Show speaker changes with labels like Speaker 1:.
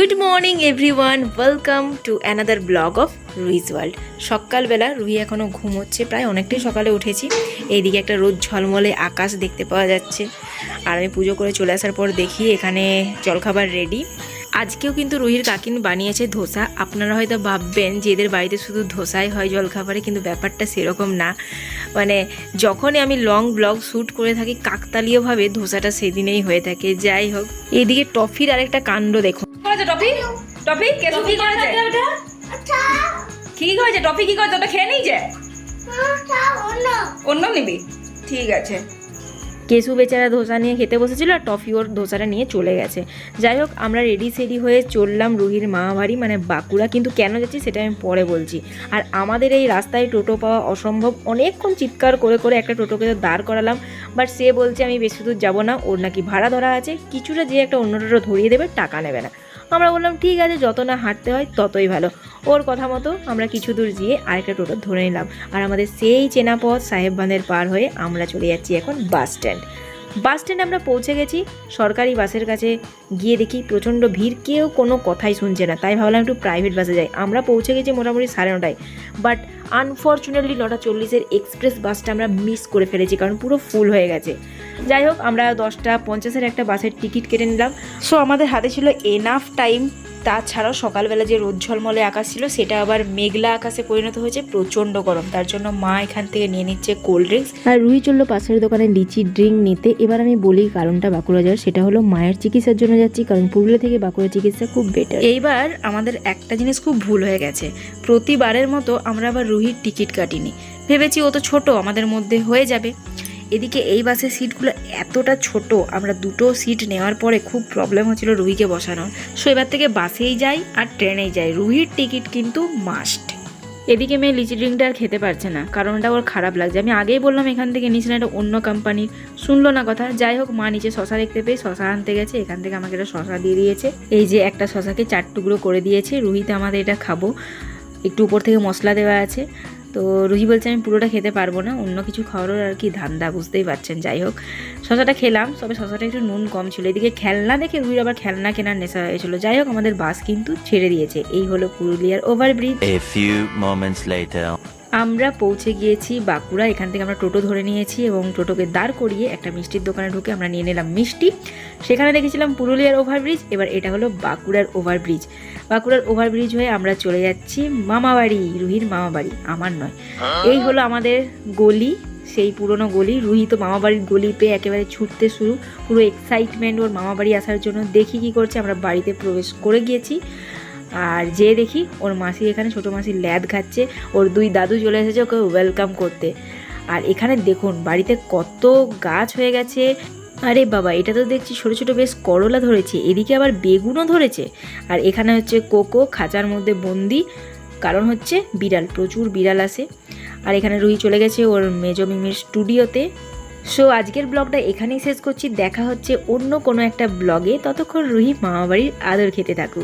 Speaker 1: Good morning everyone welcome to another blog of Ruhi's world সকালবেলা রুহি এখনও ঘুমোচ্ছে, প্রায় অনেকটাই সকালে উঠেছি। এইদিকে একটা রোদ ঝলমলে আকাশ দেখতে পাওয়া যাচ্ছে। আর আমি পুজো করে চলে আসার পর দেখি এখানে জলখাবার রেডি আজকেও কিন্তু রুহির কাকিন বানিয়েছে ধোসা। আপনারা হয়তো ভাববেন যে এদের বাড়িতে শুধু ধোসাই হয় জলখাবারে, কিন্তু ব্যাপারটা সেরকম না। মানে যখনই আমি লং ব্লগ শ্যুট করে থাকি, কাকতালীয়ভাবে ধোসাটা সেদিনেই হয়ে থাকে। যাই হোক এদিকে টফির আরেকটা কাণ্ড দেখুন
Speaker 2: করেছে টপি টপি কেসু কি করেছে? কি করেছে? টপি কি করেছে? ওটা খেয়ে নিয়েছে অন্য নিবি? ঠিক আছে।
Speaker 1: কেসু বেচারা ধোসা নিয়ে খেতে বসেছিল আর টফি ওর ধোসাটা নিয়ে চলে গেছে। যাই হোক আমরা রেডি সেডি হয়ে চললাম রুহির মামা বাড়ি মানে বাঁকুড়া। কিন্তু কেন যাচ্ছি সেটা আমি পরে বলছি। আর আমাদের এই রাস্তায় টোটো পাওয়া অসম্ভব। অনেকক্ষণ চিৎকার করে করে একটা টোটোকে তো দাঁড় করালাম। বাট সে বলছে আমি বেশি দূর যাব না। ওর নাকি ভাড়া ধরা আছে। কিছুটা যে একটা অন্য টোটো ধরিয়ে দেবে টাকা নেবে না। আমরা বললাম, ঠিক আছে, যত না হাঁটতে হয় ততই ভালো। ওর কথা মতো আমরা কিছু দূর গিয়ে আরেকটা টোটো ধরে নিলাম। আর আমাদের সেই চেনা পথ সাহেব বাঁধের পার হয়ে আমরা চলে যাচ্ছি এখন বাস স্ট্যান্ড। বাস স্ট্যান্ডে আমরা পৌঁছে গেছি। সরকারি বাসের কাছে গিয়ে দেখি প্রচণ্ড ভিড়, কেউ কোনো কথাই শুনছে না। তাই ভাবলাম একটু প্রাইভেট বাসে যাই। আমরা পৌঁছে গেছি মোটামুটি সাড়ে নটায়। বাট আনফর্চুনেটলি নটা চল্লিশের এক্সপ্রেস বাসটা আমরা মিস করে ফেলেছি, কারণ পুরো ফুল হয়ে গেছে। যাই হোক, আমরা দশটা পঞ্চাশের একটা বাসের টিকিট কেটে নিলাম। সো আমাদের হাতে ছিল এনাফ টাইম তাছাড়াও সকালবেলা যে রোদ ঝলমলে আকাশ ছিল সেটা আবার মেঘলা আকাশে পরিণত হয়েছে প্রচণ্ড গরম। তার জন্য মা এখান থেকে নিয়ে নিচ্ছে কোল্ড ড্রিঙ্কস আর রুহি চলল পাশের দোকানে লিচি ড্রিঙ্ক নিতে। এবার আমি বলি কারণটা বাঁকুড়া যাওয়ার সেটা হলো মায়ের চিকিৎসার জন্য যাচ্ছি কারণ পুরুলিয়া থেকে বাঁকুড়া চিকিৎসা খুব বেটার এইবার আমাদের একটা জিনিস খুব ভুল হয়ে গেছে। প্রতিবারের মতো আমরা আবার রুহির টিকিট কাটিনি। ভেবেছি ও তো ছোট আমাদের মধ্যে হয়ে যাবে। এদিকে এই বাসের সিটগুলো এতটা ছোট, আমরা দুটো সিট নেওয়ার পরে খুব প্রবলেম হচ্ছিল রুহিকে বসানোর। সো এবার থেকে বাসেই যাই আর ট্রেনেই যাই। রুহির টিকিট কিন্তু মাস্ট এদিকে মেয়ে লিচি ড্রিঙ্কটা আর খেতে পারছে না, কারণটা ওর খারাপ লাগছে। আমি আগেই বললাম এখান থেকে নিচে না এটা অন্য কোম্পানির শুনলো না কথা। যাই হোক, মা নিচে শশা দেখতে পেয়ে শশা আনতে গেছে, এখান থেকে আমাকে একটা শশা দিয়ে দিয়েছে। এই যে একটা শশাকে চার টুকরো করে দিয়েছে, রুহিতে আমাদের এটা খাব। একটু উপর থেকে মশলা দেওয়া আছে। তো রুহি বলছে, আমি পুরোটা খেতে পারব না, অন্য কিছু খাওয়ারও আর কি ধান্দা, বুঝতেই পারছেন, যাই হোক। শশাটা খেলাম, তবে শশাটা একটু নুন কম ছিল, এদিকে খেলনা দেখে রুহির আবার খেলনা কেনার নেশা হয়েছিল যাই হোক, আমাদের বাস কিন্তু ছেড়ে দিয়েছে। এই হলো পুরুলিয়ার ওভারব্রিজ আমরা পৌঁছে গিয়েছি বাঁকুড়া। এখান থেকে আমরা টোটো ধরে নিয়েছি এবং টোটোকে দাঁড় করিয়ে একটা মিষ্টির দোকানে ঢুকে আমরা নিয়ে নিলাম মিষ্টি। সেখানে দেখেছিলাম পুরুলিয়ার ওভারব্রিজ। এবার এটা হলো বাঁকুড়ার ওভারব্রিজ। বাঁকুড়ার ওভারব্রিজ হয়ে আমরা চলে যাচ্ছি মামাবাড়ি, রুহির মামাবাড়ি। আমার নয়। এই হলো আমাদের গলি, সেই পুরনো গলি। রুহি তো মামাবাড়ির গলি পেয়ে একেবারে ছুটতে শুরু। পুরো এক্সাইটমেন্ট ওর মামাবাড়ি আসার জন্য। দেখি কি করছে, আমরা বাড়িতে প্রবেশ করে গিয়েছি। আর যে দেখি ওর মাসি এখানে, ছোটো মাসি ল্যাদ খাচ্ছে, ওর দুই দাদু চলে এসেছে ওকে ওয়েলকাম করতে। আর এখানে দেখুন, বাড়িতে কত গাছ হয়ে গেছে। আরে বাবা, এটা তো দেখছি ছোটো ছোটো বেশ করলা ধরেছে, এদিকে আবার বেগুনও ধরেছে। আর এখানে হচ্ছে কোকো, খাঁচার মধ্যে বন্দি, কারণ হচ্ছে বিড়াল, প্রচুর বিড়াল আসে। আর এখানে রুহি চলে গেছে ওর মেজো মিমির স্টুডিওতে। সো আজকের ব্লগটা এখানেই শেষ করছি, দেখা হচ্ছে অন্য কোনো একটা ব্লগে। ততক্ষণ রুহি মামাবাড়ির আদর খেতে থাকুক।